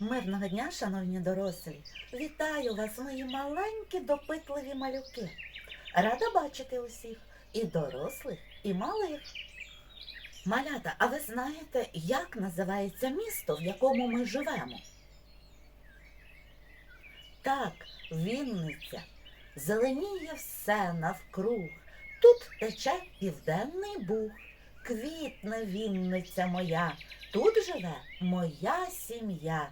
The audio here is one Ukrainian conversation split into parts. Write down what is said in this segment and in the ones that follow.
Мирного дня, шановні дорослі! Вітаю вас, мої маленькі допитливі малюки. Рада бачити усіх і дорослих, і малих. Малята, а ви знаєте, як називається місто, в якому ми живемо? Так, Вінниця. Зеленіє все навкруг. Тут тече південний буг. Квітне Вінниця моя. Тут живе моя сім'я.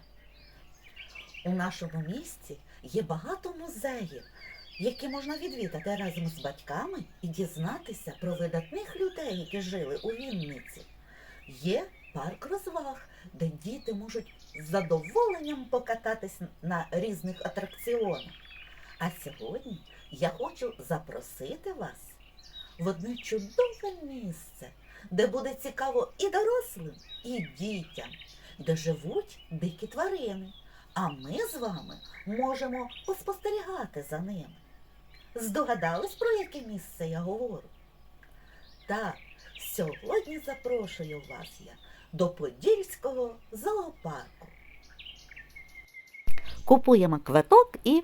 У нашому місті є багато музеїв, які можна відвідати разом з батьками і дізнатися про видатних людей, які жили у Вінниці. Є парк розваг, де діти можуть з задоволенням покататись на різних атракціонах. А сьогодні я хочу запросити вас в одне чудове місце, де буде цікаво і дорослим, і дітям, де живуть дикі тварини. А ми з вами можемо поспостерігати за ними. Здогадались, про яке місце я говорю? Так, сьогодні запрошую вас я до Подільського зоопарку. Купуємо квиток і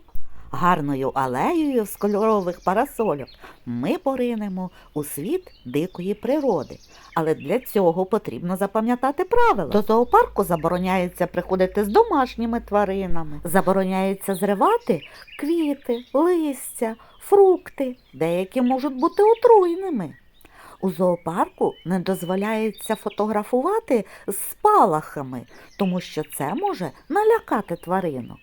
гарною алеєю з кольорових парасольок ми поринемо у світ дикої природи. Але для цього потрібно запам'ятати правила. До зоопарку забороняється приходити з домашніми тваринами, забороняється зривати квіти, листя, фрукти, деякі можуть бути отруйними. У зоопарку не дозволяється фотографувати з спалахами, тому що це може налякати тваринок.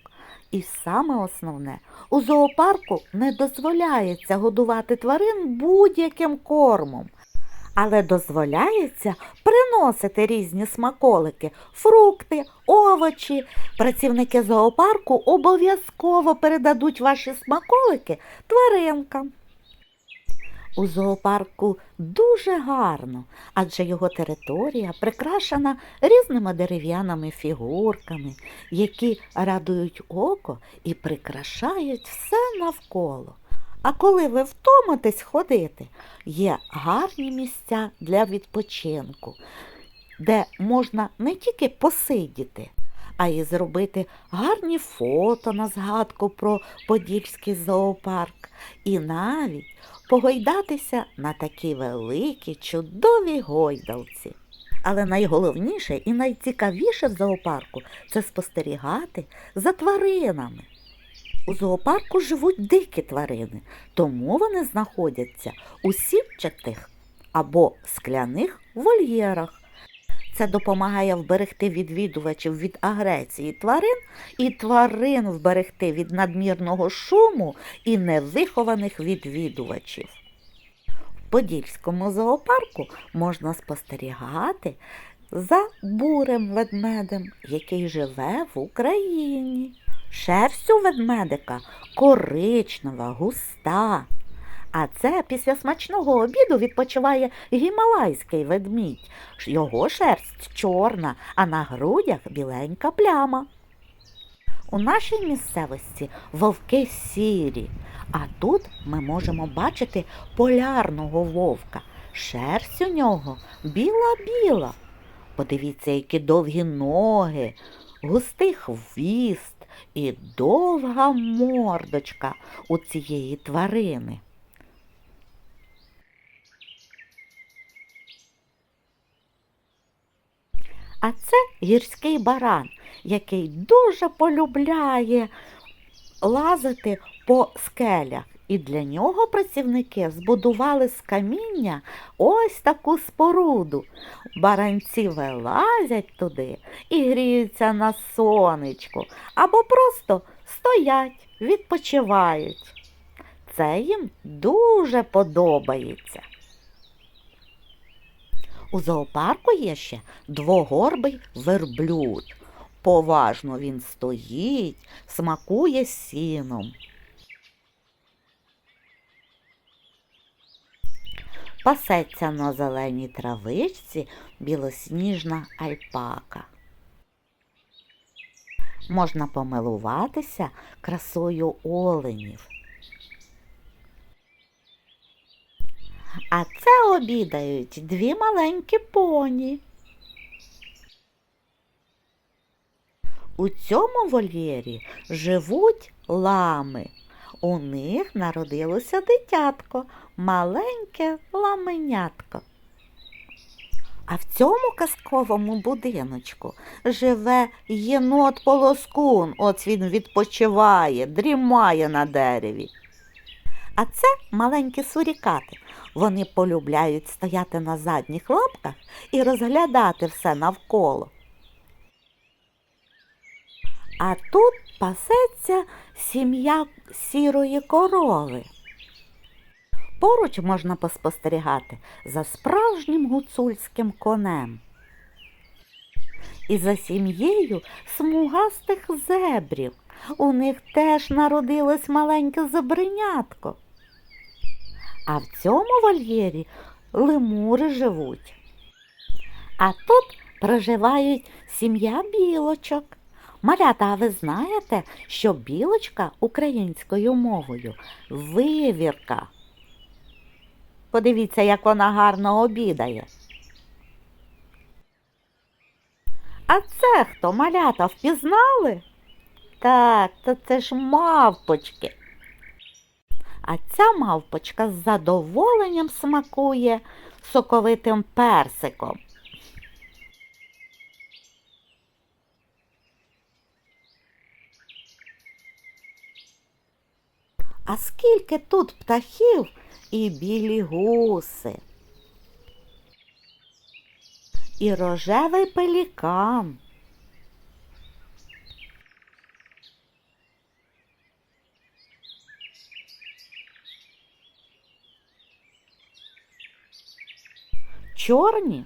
І саме основне, у зоопарку не дозволяється годувати тварин будь-яким кормом, але дозволяється приносити різні смаколики, фрукти, овочі. Працівники зоопарку обов'язково передадуть ваші смаколики тваринкам. У зоопарку дуже гарно, адже його територія прикрашена різними дерев'яними фігурками, які радують око і прикрашають все навколо. А коли ви втомитесь ходити, є гарні місця для відпочинку, де можна не тільки посидіти, а й зробити гарні фото на згадку про Подільський зоопарк і навіть погойдатися на такій великій чудовій гойдалці. Але найголовніше і найцікавіше в зоопарку це спостерігати за тваринами. У зоопарку живуть дикі тварини, тому вони знаходяться у сітчатих або скляних вольєрах. Це допомагає вберегти відвідувачів від агресії тварин і тварин вберегти від надмірного шуму і невихованих відвідувачів. В Подільському зоопарку можна спостерігати за бурим ведмедем, який живе в Україні. Шерсть у ведмедика коричнева, густа. А це після смачного обіду відпочиває гімалайський ведмідь. Його шерсть чорна, а на грудях біленька пляма. У нашій місцевості вовки сірі, а тут ми можемо бачити полярного вовка. Шерсть у нього біла-біла. Подивіться, які довгі ноги, густий хвіст і довга мордочка у цієї тварини. А це гірський баран, який дуже полюбляє лазити по скелях. І для нього працівники збудували з каміння ось таку споруду. Баранці вилазять туди і гріються на сонечку, або просто стоять, відпочивають. Це їм дуже подобається. У зоопарку є ще двогорбий верблюд. Поважно він стоїть, смакує сіном. Пасеться на зеленій травичці білосніжна альпака. Можна помилуватися красою оленів. А це обідають дві маленькі поні. У цьому вольєрі живуть лами. У них народилося дитятко, маленьке ламенятко. А в цьому казковому будиночку живе єнот полоскун. От він відпочиває, дрімає на дереві. А це маленькі сурікати. Вони полюбляють стояти на задніх лапках і розглядати все навколо. А тут пасеться сім'я сірої корови. Поруч можна поспостерігати за справжнім гуцульським конем. І за сім'єю смугастих зебрів. У них теж народилось маленьке зебринятко. А в цьому вольєрі лемури живуть. А тут проживають сім'я білочок. Малята, а ви знаєте, що білочка українською мовою вивірка. Подивіться, як вона гарно обідає. А це хто, малята, впізнали? Так, то це ж мавпочки. А ця мавпочка з задоволенням смакує соковитим персиком. А скільки тут птахів і білі гуси, і рожевий пелікан. Чорні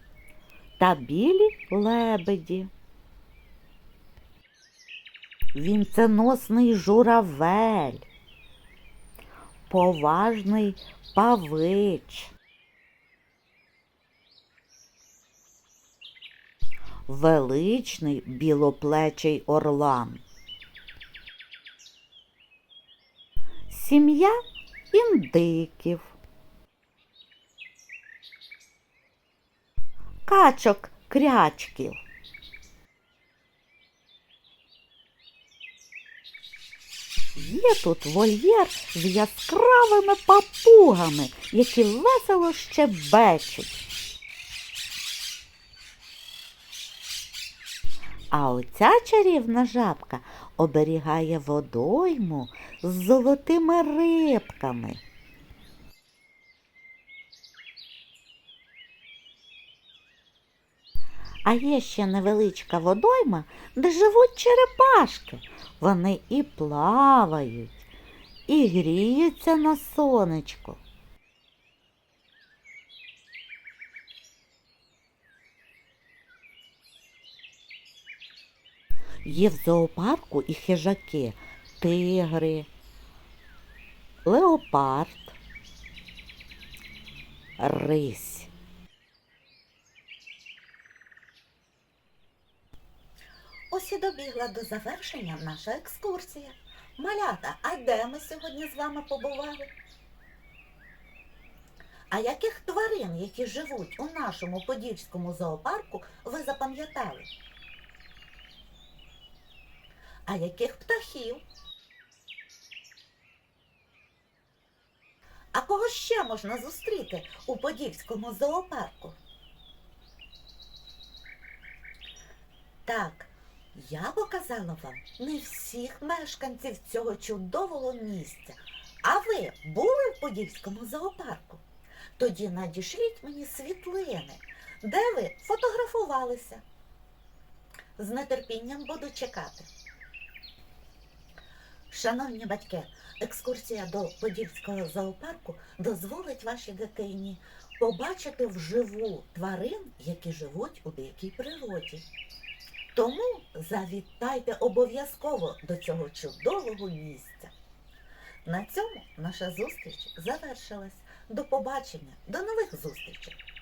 та білі лебеді. Вінценосний журавель поважний павич. Величний білоплечий орлан. Сім'я індиків. Качок крячків. Є тут вольєр з яскравими папугами, які весело щебечуть. А оця чарівна жабка оберігає водойму з золотими рибками. А є ще невеличка водойма, де живуть черепашки. Вони і плавають, і гріються на сонечку. Є в зоопарку і хижаки, тигри, леопард, рись. Ось і добігла до завершення наша екскурсія. Малята, а де ми сьогодні з вами побували? А яких тварин, які живуть у нашому подільському зоопарку, ви запам'ятали? А яких птахів? А кого ще можна зустріти у подільському зоопарку? Так, я показала вам не всіх мешканців цього чудового місця. А ви були в Подільському зоопарку? Тоді надішліть мені світлини, де ви фотографувалися. З нетерпінням буду чекати. Шановні батьки, екскурсія до Подільського зоопарку дозволить вашій дитині побачити вживу тварин, які живуть у дикій природі. Тому завітайте обов'язково до цього чудового місця. На цьому наша зустріч завершилась. До побачення, до нових зустрічей!